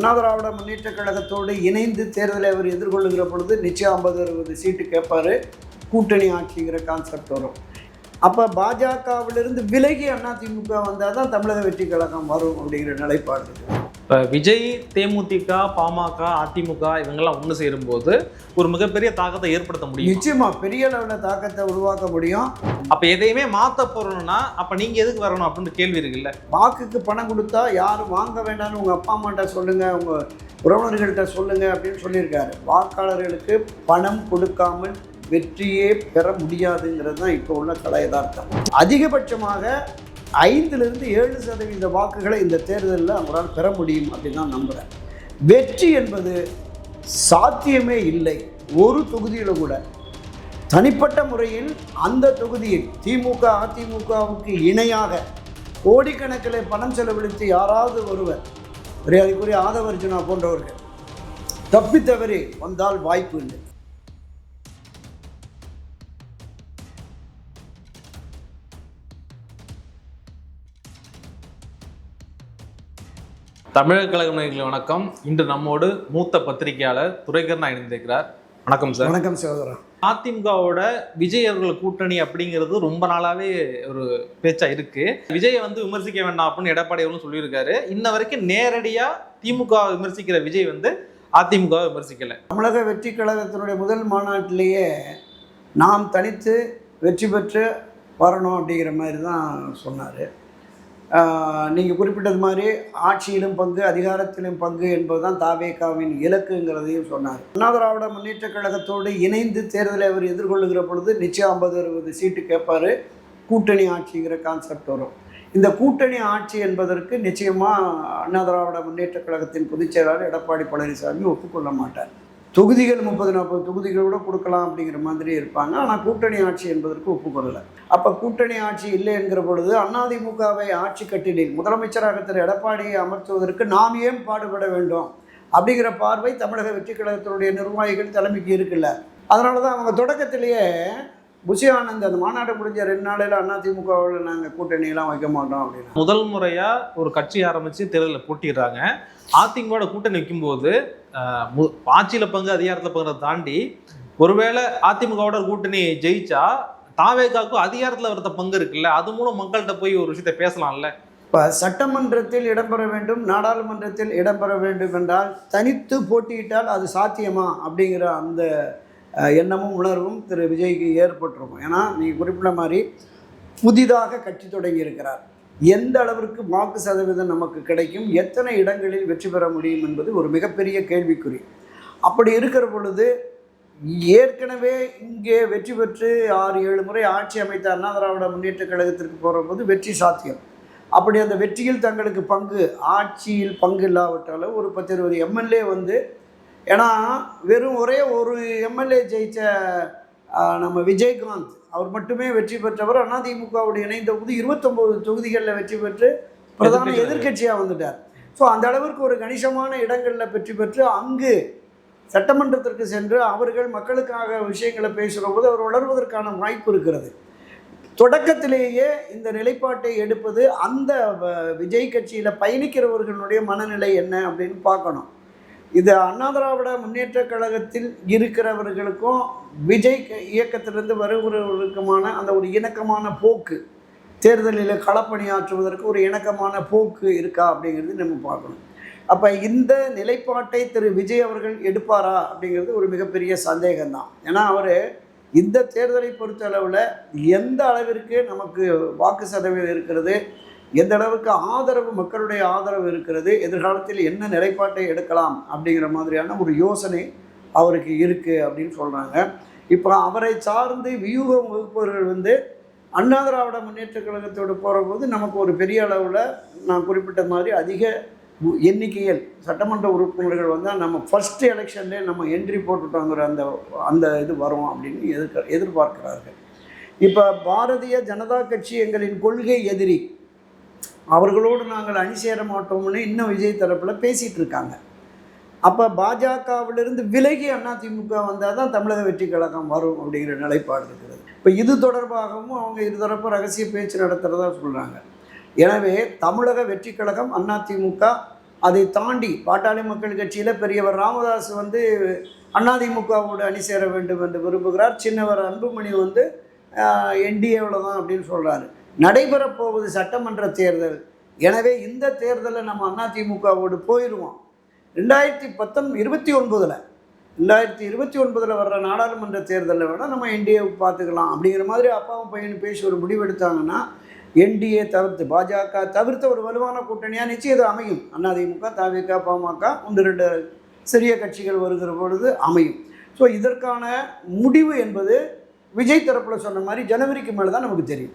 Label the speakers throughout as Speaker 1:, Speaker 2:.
Speaker 1: அண்ணா திராவிட முன்னேற்ற கழகத்தோடு இணைந்து தேர்தலை அவர் எதிர்கொள்ளுகிற பொழுது நிச்சயம் ஐம்பது அறுபது சீட்டு கேட்பாரு. கூட்டணி ஆட்சிங்கிற கான்செப்ட் வரும். அப்போ பாஜகவிலிருந்து விலகி அதிமுக வந்தால் தான் தமிழக வெற்றி கழகம் வரும் அப்படிங்கிற நிலைப்பாடு
Speaker 2: இப்போ விஜய் தேமுதிக பாமக அதிமுக இவங்கெல்லாம் ஒன்று சேரும்போது ஒரு மிகப்பெரிய தாக்கத்தை ஏற்படுத்த முடியும்?
Speaker 1: நிச்சயமா. பெரிய அளவில் தாக்கத்தை உருவாக்க முடியும்.
Speaker 2: அப்போ எதையுமே மாற்ற போறோம்னா அப்போ நீங்க எதுக்கு வரணும் அப்படின்னு கேள்வி இருக்குல்ல?
Speaker 1: வாக்குக்கு பணம் கொடுத்தா யாரும் வாங்க வேண்டாம்னு உங்கள் அப்பா அம்மாட்ட சொல்லுங்கள் உங்கள் உறவினர்கள்ட்ட சொல்லுங்கள் அப்படின்னு சொல்லியிருக்காரு. வாக்காளர்களுக்கு பணம் கொடுக்காமல் வெற்றியே பெற முடியாதுங்கிறது தான் இப்போ உள்ள கலை யதார்த்தம். அதிகபட்சமாக ஐந்திலிருந்து ஏழு சதவீத வாக்குகளை இந்த தேர்தலில் அவரால் பெற முடியும் அப்படின்னு தான் நம்புகிறேன் வெற்றி என்பது சாத்தியமே இல்லை. ஒரு தொகுதியில் கூட. தனிப்பட்ட முறையில் அந்த தொகுதியில் திமுக அதிமுகவுக்கு இணையாக கோடிக்கணக்கில் பணம் செலவழித்து யாராவது ஒருவர் மரியாதைக்குரிய ஆதவர்ஜுனா போன்றவர்கள் தப்பி வந்தால் வாய்ப்பு இல்லை.
Speaker 2: தமிழக கழக நேயர்களே வணக்கம். இன்று நம்மோடு மூத்த பத்திரிகையாளர் துரைகர்ணா இணைந்திருக்கிறார். வணக்கம் சார்.
Speaker 1: வணக்கம் சகோதரா.
Speaker 2: அதிமுகவோட விஜய் அவர்கள் கூட்டணி அப்படிங்கிறது ரொம்ப நாளாவே ஒரு பேச்சா இருக்கு. விஜயை வந்து விமர்சிக்க வேண்டாம் அப்படின்னு எடப்பாடி அவர்களும் சொல்லியிருக்காரு. இன்ன வரைக்கும் நேரடியா திமுக விமர்சிக்கிற விஜய் வந்து அதிமுக விமர்சிக்கல.
Speaker 1: தமிழக வெற்றி கழகத்தினுடைய முதல் மாநாட்டிலேயே நாம் தனித்து வெற்றி பெற்று வரணும் அப்படிங்கிற மாதிரி தான் சொன்னார். நீங்கள் குறிப்பிட்டது மாதிரி ஆட்சியிலும் பங்கு அதிகாரத்திலும் பங்கு என்பது தான் தாவேகாவின் இலக்குங்கிறதையும் சொன்னார். அண்ணா திராவிட முன்னேற்ற கழகத்தோடு இணைந்து தேர்தலை அவர் எதிர்கொள்ளுகிற பொழுது நிச்சயம் ஐம்பது அறுபது சீட்டு கேட்பாரு. கூட்டணி ஆட்சிங்கிற கான்செப்ட் வரும். இந்த கூட்டணி ஆட்சி என்பதற்கு நிச்சயமாக அண்ணா திராவிட முன்னேற்ற கழகத்தின் பொதுச் செயலாளர் எடப்பாடி பழனிசாமி ஒப்புக்கொள்ள மாட்டார். தொகுதிகள் முப்பது நாற்பது தொகுதிகள் கூட கொடுக்கலாம் அப்படிங்கிற மாதிரி இருப்பாங்க. ஆனால் கூட்டணி ஆட்சி என்பதற்கு ஒப்புக்கொள்ளலை. அப்போ கூட்டணி ஆட்சி இல்லை என்கிற பொழுது அதிமுகவை ஆட்சி கட்டிலில் முதலமைச்சராக திரு. எடப்பாடியை அமர்த்துவதற்கு நாம் ஏன் பாடுபட வேண்டும்? அப்படிங்கிற பார்வை தமிழக வெற்றி கழகத்தினுடைய நிர்வாகிகள் தலைமைக்கு இருக்குல்ல. அதனால தான் அவங்க தொடக்கத்திலேயே புஷி ஆனந்த் அந்த மாநாடு முடிஞ்ச ரெண்டு நாளையில் அதிமுகவில் நாங்கள் கூட்டணியெல்லாம் வைக்க மாட்டோம் அப்படின்னு.
Speaker 2: முதல் முறையாக ஒரு கட்சி ஆரம்பித்து தேர்தலில் போட்டிடுறாங்க. அதிமுக கூட்டணி வைக்கும்போது ஆட்சியில் பங்கு அதிகாரத்தில் பங்குறதை தாண்டி ஒருவேளை அதிமுகவோட கூட்டணி ஜெயிச்சா தாவேகாவுக்கும் அதிகாரத்தில் வரத பங்கு இருக்குல்ல அது மூலம் மக்கள்கிட்ட போய் ஒரு விஷயத்த பேசலாம்ல?
Speaker 1: இப்போ சட்டமன்றத்தில் இடம்பெற வேண்டும் நாடாளுமன்றத்தில் இடம்பெற வேண்டும் என்றால் தனித்து போட்டியிட்டால் அது சாத்தியமா? அப்படிங்கிற அந்த எண்ணமும் உணர்வும் திரு. விஜய்க்கு ஏற்பட்டிருக்கும். ஏன்னா நீங்கள் குறிப்பிட்ட மாதிரி புதிதாக கட்சி தொடங்கி இருக்கிறார் எந்த அளவிற்கு வாக்கு சதவீதம் நமக்கு கிடைக்கும் எத்தனை இடங்களில் வெற்றி பெற முடியும் என்பது ஒரு மிகப்பெரிய கேள்விக்குறி. அப்படி இருக்கிற பொழுது ஏற்கனவே இங்கே வெற்றி பெற்று ஆறு ஏழு முறை ஆட்சி அமைத்த அண்ணா திராவிட முன்னேற்ற கழகத்திற்கு போகிற போது வெற்றி சாத்தியம். அப்படி அந்த வெற்றியில் தங்களுக்கு பங்கு ஆட்சியில் பங்கு இல்லாவிட்டாலும் ஒரு பத்து இருபது எம்எல்ஏ வந்து ஏன்னா வெறும் ஒரே ஒரு எம்எல்ஏ ஜெயித்த நம்ம விஜயகாந்த் அவர் மட்டுமே வெற்றி பெற்றவர். அதிமுகவோடு இணைந்த போது இருபத்தொம்போது தொகுதிகளில் வெற்றி பெற்று பிரதான
Speaker 2: எதிர்க்கட்சி
Speaker 1: எதிர்க்கட்சியாக வந்துட்டார். ஸோ அந்த அளவிற்கு ஒரு கணிசமான இடங்களில் வெற்றி பெற்று அங்கு சட்டமன்றத்திற்கு சென்று அவர்கள் மக்களுக்காக விஷயங்களை பேசுகிற போது அவர் வளர்வதற்கான வாய்ப்பு இருக்கிறது. தொடக்கத்திலேயே இந்த நிலைப்பாட்டை எடுப்பது அந்த விஜய் கட்சியில் பயணிக்கிறவர்களுடைய மனநிலை என்ன அப்படின்னு பார்க்கணும். இது அண்ணா திராவிட முன்னேற்ற கழகத்தில் இருக்கிறவர்களுக்கும் விஜய் இயக்கத்திலிருந்து வருகிறவர்களுக்குமான அந்த ஒரு இணக்கமான போக்கு தேர்தலில் களப்பணியாற்றுவதற்கு ஒரு இணக்கமான போக்கு இருக்கா அப்படிங்கிறது நம்ம பார்க்கணும். அப்போ இந்த நிலைப்பாட்டை திரு விஜய் அவர்கள் எடுப்பாரா அப்படிங்கிறது ஒரு மிகப்பெரிய சந்தேகம்தான். ஏன்னா அவர் இந்த தேர்தலை பொறுத்த அளவில் எந்த அளவிற்கு நமக்கு வாக்கு சதவீதம் இருக்கிறது எந்த அளவுக்கு ஆதரவு மக்களுடைய ஆதரவு இருக்கிறது எதிர்காலத்தில் என்ன நிலைப்பாட்டை எடுக்கலாம் அப்படிங்கிற மாதிரியான ஒரு யோசனை அவருக்கு இருக்குது அப்படின்னு சொல்கிறாங்க இப்போ அவரை சார்ந்து வியூகம் வகுப்பவர்கள் வந்து அண்ணா திராவிட முன்னேற்ற கழகத்தோடு போகிறபோது நமக்கு ஒரு பெரிய அளவில் நான் குறிப்பிட்ட மாதிரி அதிக எண்ணிக்கையில் சட்டமன்ற உறுப்பினர்கள் வந்தால் நம்ம ஃபர்ஸ்ட் எலெக்ஷன்லேயே நம்ம என்ட்ரி போட்டுட்டோங்கிற அந்த அந்த இது வரும் அப்படின்னு எதிர்க்க எதிர்பார்க்கிறார்கள். இப்போ பாரதிய ஜனதா கட்சி எங்களின் கொள்கை எதிரி. அவர்களோடு நாங்கள் அணி சேர மாட்டோம்னு இன்னும் விஜய் தரப்பில் பேசிகிட்டு இருக்காங்க. அப்போ பாஜகவிலிருந்து விலகி அதிமுக வந்தால் தான் தமிழக வெற்றி கழகம் வரும் அப்படிங்கிற நிலைப்பாடு இருக்கிறது. இப்போ இது தொடர்பாகவும் அவங்க இருதரப்பு ரகசிய பேச்சு நடத்துகிறதா சொல்கிறாங்க எனவே தமிழக வெற்றி கழகம் அதிமுக அதை தாண்டி பாட்டாளி மக்கள் கட்சியில் பெரியவர் ராமதாஸ் வந்து அதிமுகவோடு அணி சேர வேண்டும் என்று விரும்புகிறார். சின்னவர் அன்புமணி வந்து என்டிஏவில் தான் அப்படின்னு சொல்கிறாரு நடைபெறப்போவது சட்டமன்ற தேர்தல். எனவே இந்த தேர்தலில் நம்ம அதிமுகவோடு போயிடுவோம் ரெண்டாயிரத்தி பத்தொன் இருபத்தி ஒன்பதில். ரெண்டாயிரத்தி இருபத்தி ஒன்பதில் வர்ற நாடாளுமன்ற தேர்தலில் வேணால் நம்ம என்டிஏ பார்த்துக்கலாம். அப்படிங்கிற மாதிரி அப்பாவும் பையனும் பேசி ஒரு முடிவெடுத்தாங்கன்னா என்டிஏ தவிர்த்து பாஜக தவிர்த்த ஒரு வலுவான கூட்டணியாக நிச்சயம் அமையும். அதிமுக தவிக பாமக ஒன்று ரெண்டு சிறிய கட்சிகள் வருகிற பொழுது அமையும். ஸோ இதற்கான முடிவு என்பது விஜய் தரப்பில் சொன்ன மாதிரி ஜனவரிக்கு மேலே தான் நமக்கு தெரியும்.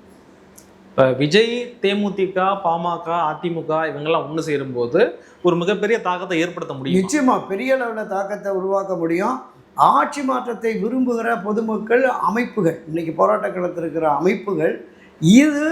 Speaker 2: இப்போ விஜய் தேமுதிக பாமக அதிமுக இவங்கெல்லாம் ஒன்று சேரும்போது ஒரு மிகப்பெரிய தாக்கத்தை ஏற்படுத்த முடியும்?
Speaker 1: நிச்சயமாக பெரிய அளவில் தாக்கத்தை உருவாக்க முடியும். ஆட்சி மாற்றத்தை விரும்புகிற பொதுமக்கள் அமைப்புகள் இன்றைக்கி போராட்ட களத்தில் இருக்கிற அமைப்புகள் இது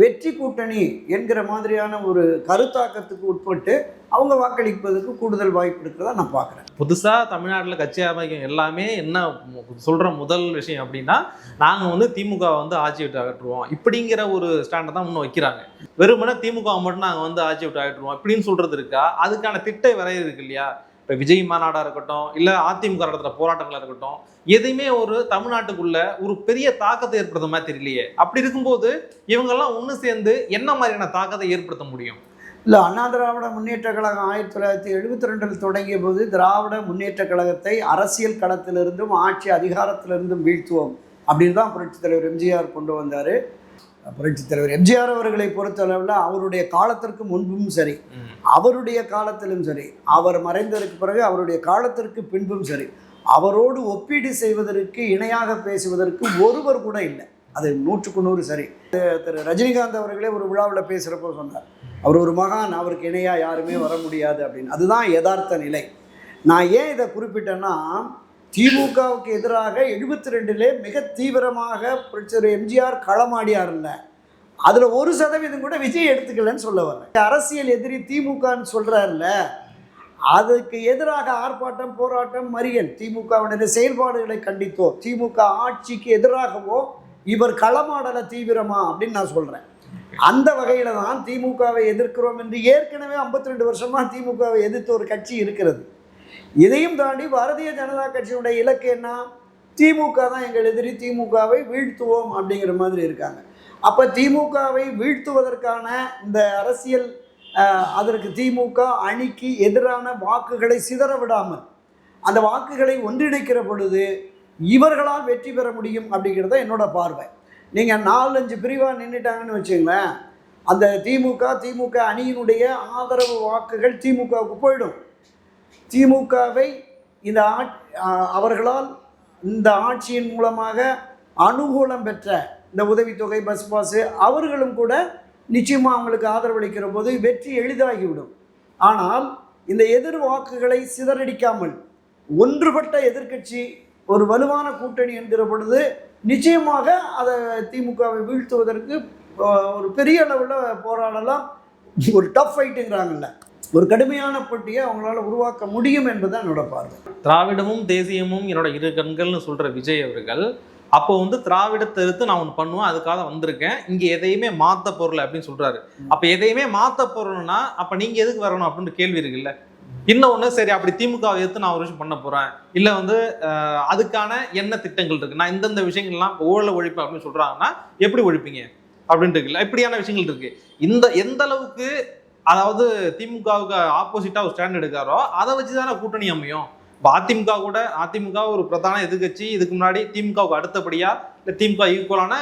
Speaker 1: வெற்றி கூட்டணி என்கிற மாதிரியான ஒரு கருத்தாக்கத்துக்கு உட்பட்டு அவங்க வாக்களிப்பதற்கு கூடுதல் வாய்ப்பு இருக்கிறதா நான் பார்க்குறேன்.
Speaker 2: புதுசாக தமிழ்நாட்டில் கட்சி அமைக்கும் எல்லாமே என்ன சொல்கிற முதல் விஷயம் அப்படின்னா நாங்கள் வந்து திமுக வந்து ஆட்சி விட்டு அகற்றுவோம். இப்படிங்கிற ஒரு ஸ்டாண்டை தான் இன்னும் வைக்கிறாங்க. வெறுமனே திமுக மட்டும் நாங்கள் வந்து ஆட்சி விட்டு அகற்றுவோம். இப்படின்னு சொல்கிறது இருக்கா? அதுக்கான திட்ட வரைய இருக்கு இல்லையா? இப்போ விஜய் மாநாடாக இருக்கட்டும் இல்லை அதிமுக நடத்துகிற போராட்டங்களாக இருக்கட்டும் எதையுமே ஒரு தமிழ்நாட்டுக்குள்ள ஒரு பெரிய தாக்கத்தை ஏற்படுத்த மாதிரி தெரியலையே. அப்படி இருக்கும்போது இவங்கெல்லாம் ஒன்று சேர்ந்து என்ன மாதிரியான தாக்கத்தை ஏற்படுத்த முடியும்?
Speaker 1: இல்லை அண்ணா திராவிட முன்னேற்ற கழகம் ஆயிரத்தி தொள்ளாயிரத்தி எழுபத்தி ரெண்டில் தொடங்கிய போது திராவிட முன்னேற்ற கழகத்தை அரசியல் களத்திலிருந்தும் ஆட்சி அதிகாரத்திலிருந்தும் வீழ்த்துவோம் அப்படின்னு தான் புரட்சித் தலைவர் எம்ஜிஆர் கொண்டு வந்தார். புரட்சித் தலைவர் எம்ஜிஆர் அவர்களை பொறுத்தளவில் அவருடைய காலத்திற்கு முன்பும் சரி. அவருடைய காலத்திலும் சரி அவர் மறைந்ததற்கு பிறகு அவருடைய காலத்திற்கு பின்பும் சரி அவரோடு ஒப்பீடு செய்வதற்கு இணையாக பேசுவதற்கு ஒருவர் கூட இல்லை. அது நூற்றுக்கு நூறு சரி. திரு ரஜினிகாந்த் அவர்களே ஒரு விழாவில் பேசுகிறப்போ சொன்னார். அவர் ஒரு மகான் அவருக்கு இணையாக யாருமே வர முடியாது அப்படின்னு. அதுதான் யதார்த்த நிலை. நான் ஏன் இதை குறிப்பிட்டேன்னா திமுகவுக்கு எதிராக எழுபத்தி ரெண்டிலே மிக தீவிரமாக புரட்சியர் எம்ஜிஆர் இல்லை அதில் ஒரு சதவீதம் கூட விஜய் எடுத்துக்கலன்னு சொல்ல வரேன் அரசியல் எதிரி திமுகன்னு சொல்கிறாருல்ல அதுக்கு எதிராக ஆர்ப்பாட்டம் போராட்டம் மறியல். திமுகவினுடைய செயல்பாடுகளை கண்டித்தோ திமுக ஆட்சிக்கு எதிராகவோ இவர் களமாடல தீவிரமா அப்படின்னு நான் சொல்கிறேன் அந்த வகையில் தான் திமுகவை எதிர்க்கிறோம் என்று ஏற்கனவே 52 ரெண்டு வருஷமாக திமுகவை எதிர்த்து ஒரு கட்சி இருக்கிறது. இதையும் தாண்டி பாரதிய ஜனதா கட்சியினுடைய இலக்கு என்ன? திமுக தான் எங்கள் எதிரி திமுகவை வீழ்த்துவோம் அப்படிங்கிற மாதிரி இருக்காங்க. அப்போ திமுகவை வீழ்த்துவதற்கான இந்த அரசியல் அதற்கு திமுக அணிக்கு எதிரான வாக்குகளை சிதற விடாமல் அந்த வாக்குகளை ஒன்றிணைக்கிற பொழுது இவர்களால் வெற்றி பெற முடியும் அப்படிங்கிறத என்னோட பார்வை. நீங்கள் நாலஞ்சு பிரிவாக நின்றுட்டாங்கன்னு வச்சுங்களேன் அந்த திமுக திமுக அணியினுடைய ஆதரவு வாக்குகள் திமுகவுக்கு போயிடும். திமுகவை இந்த ஆட் அவர்களால் இந்த ஆட்சியின் மூலமாக அனுகூலம் பெற்ற இந்த உதவித்தொகை பஸ் பாஸு அவர்களும் கூட நிச்சயமாக அவங்களுக்கு ஆதரவளிக்கிற போது வெற்றி எளிதாகிவிடும். ஆனால் இந்த எதிர் வாக்குகளை சிதறடிக்காமல் ஒன்றுபட்ட எதிர்க்கட்சி ஒரு வலுவான கூட்டணி என்கிற பொழுது நிச்சயமாக அதை திமுகவை வீழ்த்துவதற்கு ஒரு பெரிய அளவில் போராடலாம். ஒரு டஃப் ஃபைட்டுங்கிறாங்கல்ல ஒரு கடுமையான போட்டியை அவங்களால உருவாக்க முடியும் என்பதை என்னோட பார்வை.
Speaker 2: திராவிடமும் தேசியமும் என்னோட இரு கண்கள்னு சொல்ற விஜய் அவர்கள் அப்போ வந்து திராவிடத்தை எடுத்து நான் ஒன்று பண்ணுவேன் அதுக்காக வந்திருக்கேன். இங்க எதையுமே மாத்த பொருள் அப்படின்னு சொல்றாரு. அப்ப எதையுமே மாத்த பொருள்னா அப்ப நீங்க எதுக்கு வரணும் அப்படின்னு கேள்வி இருக்குல்ல. இன்னொன்னு சரி அப்படி திமுக வை எதிர்த்து நான் ஒரு விஷயம் பண்ண போறேன். இல்ல வந்து அதுக்கான என்ன திட்டங்கள் இருக்கு? நான் இந்தந்த விஷயங்கள்லாம் ஊழல ஒழிப்பேன் அப்படின்னு சொல்றாங்கன்னா எப்படி ஒழிப்பீங்க? அப்படின்ட்டு இருக்குல்ல. இப்படியான விஷயங்கள் இருக்கு. இந்த எந்த அளவுக்கு அதாவது திமுகவுக்கு ஆப்போசிட்டா ஒரு ஸ்டாண்ட் எடுக்காரோ அதை வச்சு தானே கூட்டணி அமையும். அதிமுக கூட அதிமுக ஒரு பிரதான எதிர்க்கட்சி. இதுக்கு முன்னாடி திமுகவுக்கு அடுத்தபடியாக இல்லை திமுக ஈக்குவலான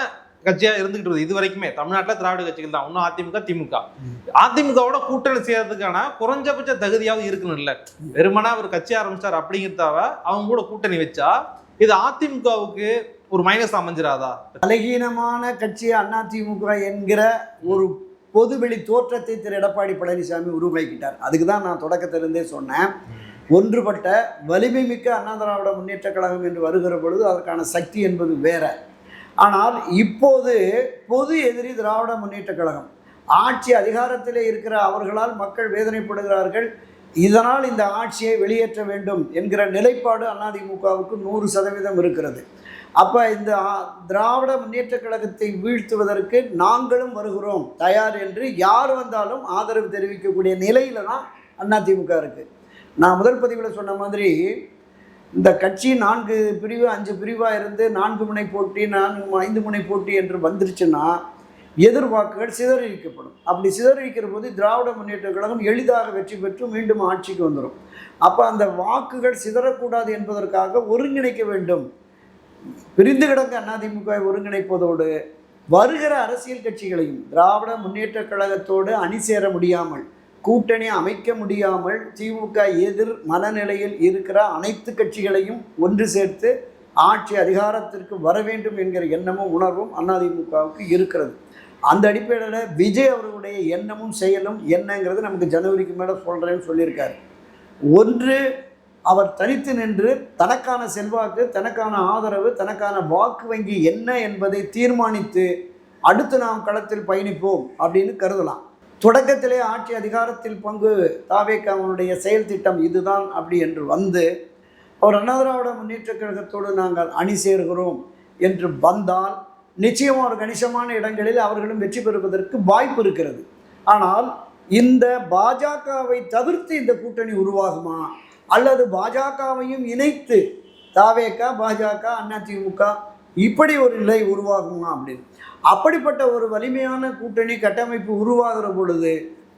Speaker 2: கட்சியாக இருந்துகிட்டு இருக்குது இது வரைக்குமே தமிழ்நாட்டில் திராவிட கட்சிகள் தான். ஒன்றும் அதிமுக திமுக. அதிமுகவோட கூட்டணி செய்யறதுக்கான குறைஞ்சபட்ச தகுதியாவது இருக்கணும் இல்லை. வெறுமனா ஒரு கட்சி ஆரம்பிச்சார் அப்படிங்கிறதாவ அவங்க கூட கூட்டணி வச்சா இது அதிமுகவுக்கு ஒரு மைனஸ் அமைஞ்சிடாதா
Speaker 1: பலகீனமான கட்சி அதிமுக என்கிற ஒரு பொதுவெளி தோற்றத்தை திரு. எடப்பாடி பழனிசாமி உருவாக்கிட்டார். அதுக்கு தான் நான் தொடக்கத்திலிருந்தே சொன்னேன். ஒன்றுபட்ட வலிமை மிக்க அண்ணா திராவிட முன்னேற்ற கழகம் என்று வருகிற பொழுது அதற்கான சக்தி என்பது வேற. ஆனால் இப்போது பொது எதிரி திராவிட முன்னேற்ற கழகம். ஆட்சி அதிகாரத்திலே இருக்கிற அவர்களால் மக்கள் வேதனைப்படுகிறார்கள். இதனால் இந்த ஆட்சியை வெளியேற்ற வேண்டும் என்கிற நிலைப்பாடு அதிமுகவுக்கு நூறு சதவீதம் இருக்கிறது. அப்போ இந்த திராவிட முன்னேற்ற கழகத்தை வீழ்த்துவதற்கு நாங்களும் வருகிறோம் தயார் என்று யார் வந்தாலும் ஆதரவு தெரிவிக்கக்கூடிய நிலையில தான் அதிமுக இருக்குது நான் முதல் பதிவில் சொன்ன மாதிரி இந்த கட்சி நான்கு பிரிவு அஞ்சு பிரிவாக இருந்து நான்கு முனை போட்டி நான்கு ஐந்து முனை போட்டி என்று வந்துருச்சுன்னா எதிர்வாக்குகள் சிதறிக்கப்படும் அப்படி சிதறிக்கிற போது திராவிட முன்னேற்ற கழகம் எளிதாக வெற்றி பெற்று மீண்டும் ஆட்சிக்கு வந்துடும் அப்போ அந்த வாக்குகள் சிதறக்கூடாது என்பதற்காக ஒருங்கிணைக்க வேண்டும். பிரிந்து கிடந்த அதிமுக ஒருங்கிணைப்பதோடு வருகிற அரசியல் கட்சிகளையும் திராவிட முன்னேற்ற கழகத்தோடு அணி சேர முடியாமல் கூட்டணி அமைக்க முடியாமல் திமுக எதிர் மனநிலையில் இருக்கிற அனைத்து கட்சிகளையும் ஒன்று சேர்த்து ஆட்சி அதிகாரத்திற்கு வர வேண்டும் என்கிற எண்ணமும் உணர்வும் அதிமுகவுக்கு இருக்கிறது. அந்த அடிப்படையில் விஜய் அவர்களுடைய எண்ணமும் செயலும் என்னங்கிறது நமக்கு ஜனவரிக்கு மேலே சொல்கிறேன்னு சொல்லியிருக்காரு. ஒன்று அவர் தனித்து நின்று தனக்கான செல்வாக்கு தனக்கான ஆதரவு தனக்கான வாக்கு வங்கி என்ன என்பதை தீர்மானித்து அடுத்து நாம் களத்தில் பயணிப்போம் அப்படின்னு கருதலாம். தொடக்கத்திலே ஆட்சி அதிகாரத்தில் பங்கு தாவேக்காவனுடைய செயல் திட்டம் இதுதான் அப்படி என்று வந்து அவர் அண்ணா திராவிட முன்னேற்றக் கழகத்தோடு நாங்கள் அணி சேர்கிறோம் என்று வந்தால் நிச்சயம் ஒரு கணிசமான இடங்களில் அவர்களும் வெற்றி பெறுவதற்கு வாய்ப்பு இருக்கிறது. ஆனால் இந்த பாஜகவை தவிர்த்து இந்த கூட்டணி உருவாகுமா? அல்லது பாஜகவையும் இணைத்து தாவேக்கா பாஜக அதிமுக இப்படி ஒரு நிலை உருவாகுமா அப்படின்னு? அப்படிப்பட்ட ஒரு வலிமையான கூட்டணி கட்டமைப்பு உருவாகிற பொழுது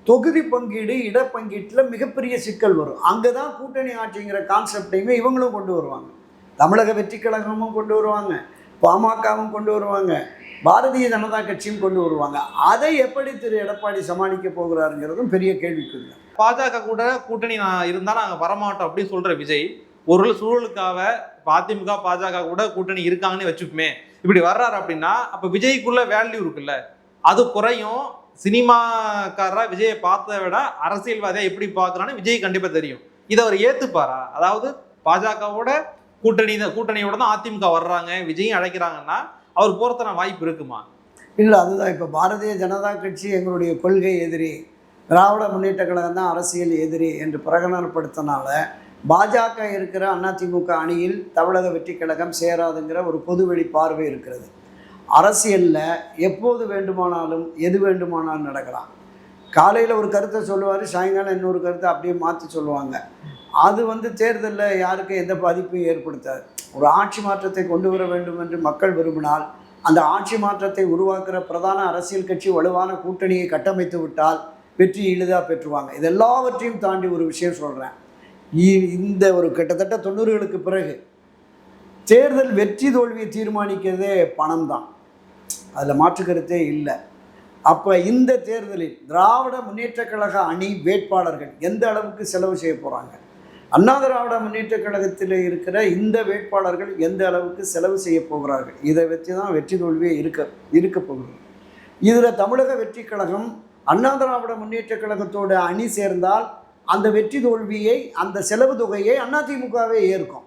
Speaker 1: தொகுதி பங்கீடு இடப்பங்கீட்டில் மிகப்பெரிய சிக்கல் வரும். அங்கே தான் கூட்டணி ஆட்சிங்கிற கான்செப்டையுமே இவங்களும் கொண்டு வருவாங்க. தமிழக வெற்றி கழகமும் கொண்டு வருவாங்க. பாமகவும் கொண்டு வருவாங்க. பாரதிய ஜனதா கட்சியும் கொண்டு வருவாங்க. அதை எப்படி திரு எடப்பாடி சமாளிக்க போகிறாருங்கிறதும் பெரிய கேள்விக்குரிய
Speaker 2: பாஜக கூட கூட்டணி நான் இருந்தால் நாங்கள் வரமாட்டோம் அப்படின்னு சொல்கிற விஜய் ஒரு சூழலுக்காக அதிமுக பாஜக கூட கூட்டணி இருக்காங்கன்னு வச்சுக்குமே இப்படி வர்றாரு அப்படின்னா அப்போ விஜய்க்குள்ள வேல்யூ இருக்குல்ல. அது குறையும். சினிமாக்காரராக விஜயை பார்த்ததை விட அரசியல்வாதியாக எப்படி பார்க்குறான்னு விஜய் கண்டிப்பாக தெரியும். இதை அவர் ஏற்றுப்பாரா அதாவது பாஜகவோட கூட்டணி கூட்டணியோட தான் அதிமுக வர்றாங்க விஜயும் அழைக்கிறாங்கன்னா அவர் போறதுக்கான வாய்ப்பு இருக்குமா?
Speaker 1: இல்லை அதுதான். இப்போ பாரதிய ஜனதா கட்சி எங்களுடைய கொள்கை எதிரி. திராவிட முன்னேற்ற கழகம் தான் அரசியல் எதிரி என்று பிரகடனப்படுத்தினால பாஜக இருக்கிற அதிமுக அணியில் தமிழக வெற்றி கழகம் சேராதுங்கிற ஒரு பொதுவெளி பார்வை இருக்கிறது. அரசியலில் எப்போது வேண்டுமானாலும் எது வேண்டுமானாலும் நடக்கலாம். காலையில் ஒரு கருத்தை சொல்லுவார் சாயங்காலம் இன்னொரு கருத்தை அப்படியே மாற்றி சொல்லுவாங்க. அது வந்து தேர்தலில் யாருக்கும் எந்த பாதிப்பும் ஏற்படுத்தாது. ஒரு ஆட்சி மாற்றத்தை கொண்டு வர வேண்டும் என்று மக்கள் விரும்பினால் அந்த ஆட்சி மாற்றத்தை உருவாக்குற பிரதான அரசியல் கட்சி வலுவான கூட்டணியை கட்டமைத்து விட்டால் வெற்றி எளிதாக பெற்றுவாங்க. இது எல்லாவற்றையும் தாண்டி ஒரு விஷயம் சொல்கிறேன் இந்த ஒரு கிட்டத்தட்ட தொண்ணூறுகளுக்கு பிறகு தேர்தல் வெற்றி தோல்வியை தீர்மானிக்கிறதே பணம் தான் அதில் மாற்று கருத்தே இல்லை. அப்போ இந்த தேர்தலில் திராவிட முன்னேற்றக் கழக அணி வேட்பாளர்கள் எந்த அளவுக்கு செலவு செய்ய போகிறாங்க அண்ணா திராவிட முன்னேற்றக் கழகத்தில் இருக்கிற இந்த வேட்பாளர்கள் எந்த அளவுக்கு செலவு செய்ய போகிறார்கள்? இதை வச்சு தான் வெற்றி தோல்வியே இருக்க இருக்க போகிறது இதில் தமிழக வெற்றி கழகம் அண்ணா திராவிட முன்னேற்றக் கழகத்தோட அணி சேர்ந்தால் அந்த வெற்றி தோல்வியை அந்த செலவு தொகையை அதிமுகவே ஏற்கும்.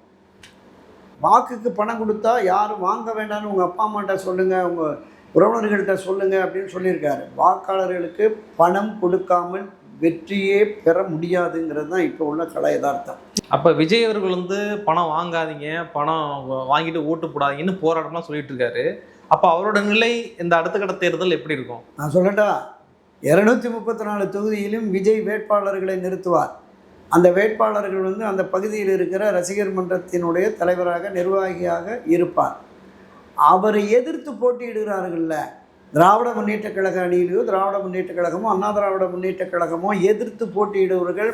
Speaker 1: வாக்குக்கு பணம் கொடுத்தா யாரும் வாங்க வேண்டாம்னு உங்கள் அப்பா அம்மாட்ட சொல்லுங்கள் உங்கள் உறவினர்கள்ட்ட சொல்லுங்கள் அப்படின்னு சொல்லியிருக்காரு. வாக்காளர்களுக்கு பணம் கொடுக்காமல் வெற்றியே பெற முடியாதுங்கிறது தான் இப்போ உள்ள கலை யதார்த்தம்.
Speaker 2: அப்ப விஜய் அவர்கள் வந்து பணம் வாங்காதீங்க பணம் வாங்கிட்டு ஓட்டு போடாதீங்கன்னு போராட்டம்லாம் சொல்லிட்டு இருக்காரு. அப்ப அவரோட நிலை இந்த அடுத்த கட்ட தேர்தல் எப்படி இருக்கும்?
Speaker 1: நான் சொல்லட்டா இரநூத்தி முப்பத்தி நாலு தொகுதியிலும் விஜய் வேட்பாளர்களை நிறுத்துவார். அந்த வேட்பாளர்கள் வந்து அந்த பகுதியில் இருக்கிற ரசிகர் மன்றத்தினுடைய தலைவராக நிர்வாகியாக இருப்பார். அவரை எதிர்த்து போட்டியிடுகிறார்கள்ல திராவிட முன்னேற்ற கழக அணியிலையோ திராவிட முன்னேற்ற கழகமோ அண்ணா திராவிட முன்னேற்ற கழகமோ எதிர்த்து போட்டியிடுவர்கள்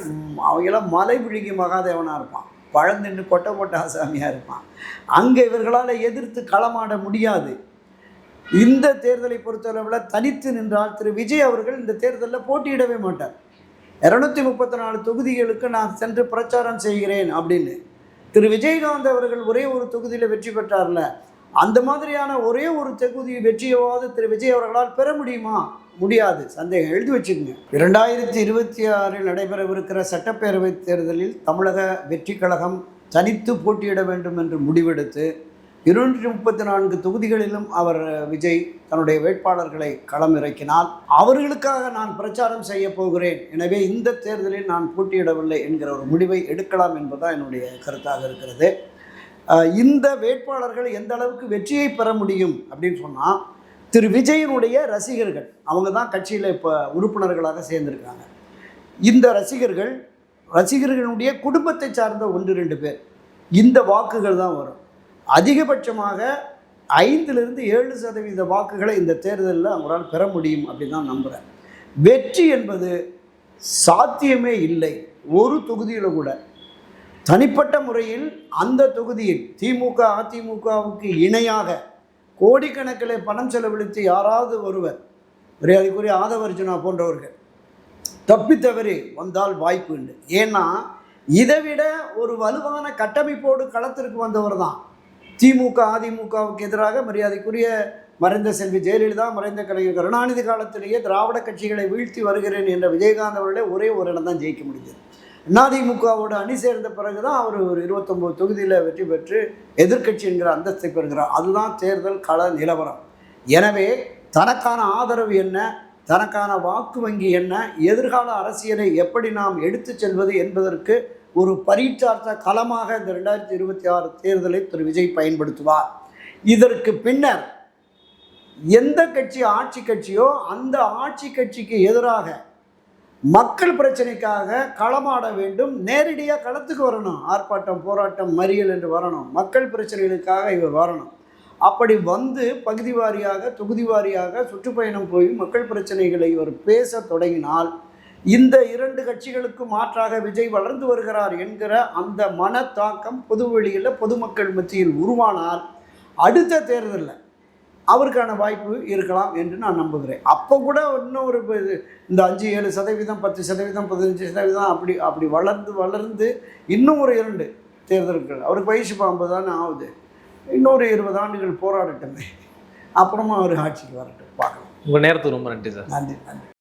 Speaker 1: அவையெல்லாம் மலை விழுங்கி மகாதேவனாக இருப்பான். பழந்தின்னு கொட்டை போட்ட ஆசாமியாக இருப்பான். அங்கே இவர்களால் எதிர்த்து களமாட முடியாது. இந்த தேர்தலை பொறுத்தளவில் தனித்து நின்றால் திரு விஜய் அவர்கள் இந்த தேர்தலில் போட்டியிடவே மாட்டார். இரநூத்தி முப்பத்தி நாலு தொகுதிகளுக்கு நான் சென்று பிரச்சாரம் செய்கிறேன் அப்படின்னு. திரு விஜயகாந்த் அவர்கள் ஒரே ஒரு தொகுதியில் வெற்றி பெற்றார்ல. அந்த மாதிரியான ஒரே ஒரு தொகுதி வெற்றியாவது திரு விஜய் அவர்களால் பெற முடியுமா? முடியாது. சந்தேகம். எழுதி வச்சுக்கோங்க. இரண்டாயிரத்தி இருபத்தி ஆறில் நடைபெறவிருக்கிற சட்டப்பேரவைத் தேர்தலில் தமிழக வெற்றி கழகம் தனித்து போட்டியிட வேண்டும் என்று முடிவெடுத்து இருநூற்றி முப்பத்தி நான்கு தொகுதிகளிலும் அவர் விஜய் தன்னுடைய வேட்பாளர்களை களம் இறக்கினால் அவர்களுக்காக நான் பிரச்சாரம் செய்ய போகிறேன். எனவே இந்த தேர்தலில் நான் போட்டியிடவில்லை என்கிற ஒரு முடிவை எடுக்கலாம் என்பதுதான் என்னுடைய கருத்தாக இருக்கிறது. இந்த வேட்பாளர்கள் எந்த அளவுக்கு வெற்றியை பெற முடியும் அப்படின்னு சொன்னால் திரு விஜயனுடைய ரசிகர்கள் அவங்க தான் கட்சியில் இப்போ உறுப்பினர்களாக சேர்ந்திருக்காங்க இந்த ரசிகர்கள் ரசிகர்களுடைய குடும்பத்தை சார்ந்த ஒன்று ரெண்டு பேர். இந்த வாக்குகள் தான் வரும். அதிகபட்சமாக ஐந்திலிருந்து ஏழு சதவீத வாக்குகளை இந்த தேர்தலில் அவரால் பெற முடியும் அப்படின்னு தான் நம்புகிறேன் வெற்றி என்பது சாத்தியமே இல்லை. ஒரு தொகுதியில் கூட. தனிப்பட்ட முறையில் அந்த தொகுதியில் திமுக அதிமுகவுக்கு இணையாக கோடிக்கணக்கில் பணம் செலவழித்து யாராவது ஒருவர் மரியாதைக்குரிய ஆதவர்ஜுனா போன்றவர்கள் தப்பி வந்தால் வாய்ப்பு உண்டு. ஏன்னா இதை விட ஒரு வலுவான கட்டமைப்போடு களத்திற்கு வந்தவர் தான் திமுக அதிமுகவுக்கு எதிராக மரியாதைக்குரிய மறைந்த செல்வி ஜெயலலிதா மறைந்த கலைஞர் கருணாநிதி காலத்திலேயே திராவிட கட்சிகளை வீழ்த்தி வருகிறேன் என்ற விஜயகாந்த் அவர்களே ஒரே ஒரு இடம் தான் ஜெயிக்க முடிஞ்சது. அதிமுகவோட அணி சேர்ந்த பிறகு தான் அவர் ஒரு இருபத்தொம்போது தொகுதியில் வெற்றி பெற்று எதிர்க்கட்சி என்கிற அந்தஸ்தை பெறுகிறார். அதுதான் தேர்தல் கள நிலவரம். எனவே தனக்கான ஆதரவு என்ன? தனக்கான வாக்கு வங்கி என்ன? எதிர்கால அரசியலை எப்படி நாம் எடுத்துச் செல்வது என்பதற்கு ஒரு பரீட்சார்த்த களமாக இந்த ரெண்டாயிரத்தி இருபத்தி ஆறு தேர்தலை திரு விஜய் பயன்படுத்துவார். இதற்கு பின்னர் எந்த கட்சி ஆட்சி கட்சியோ அந்த ஆட்சி கட்சிக்கு எதிராக மக்கள் பிரச்சனைக்காக களமாட வேண்டும் நேரடியாக களத்துக்கு வரணும். ஆர்ப்பாட்டம் போராட்டம் மறியல் என்று வரணும். மக்கள் பிரச்சனைகளுக்காக இவர் வரணும். அப்படி வந்து பகுதி வாரியாக தொகுதி வாரியாக சுற்றுப்பயணம் போய் மக்கள் பிரச்சனைகளை இவர் பேச தொடங்கினால் இந்த இரண்டு கட்சிகளுக்கு மாற்றாக விஜய் வளர்ந்து வருகிறார் என்கிற அந்த மனத்தாக்கம் பொதுவெளியில் பொதுமக்கள் மத்தியில் உருவானால் அடுத்த தேர்தலில் அவருக்கான வாய்ப்பு இருக்கலாம் என்று நான் நம்புகிறேன். அப்போ கூட இன்னும் ஒரு இந்த அஞ்சு ஏழு சதவீதம் பத்து சதவீதம் பதினஞ்சு சதவீதம் அப்படி அப்படி வளர்ந்து வளர்ந்து இன்னும் ஒரு இரண்டு தேர்தல்கள். அவருக்கு வயசு ஐம்பது தானே ஆகுது. இன்னொரு இருபது ஆண்டுகள் போராடட்டுமே. அப்புறமா அவர் ஆட்சிக்கு வரட்டும். பார்க்கலாம்.
Speaker 2: உங்க நேரத்துக்கு ரொம்ப நன்றி சார்.
Speaker 1: நன்றி நன்றி.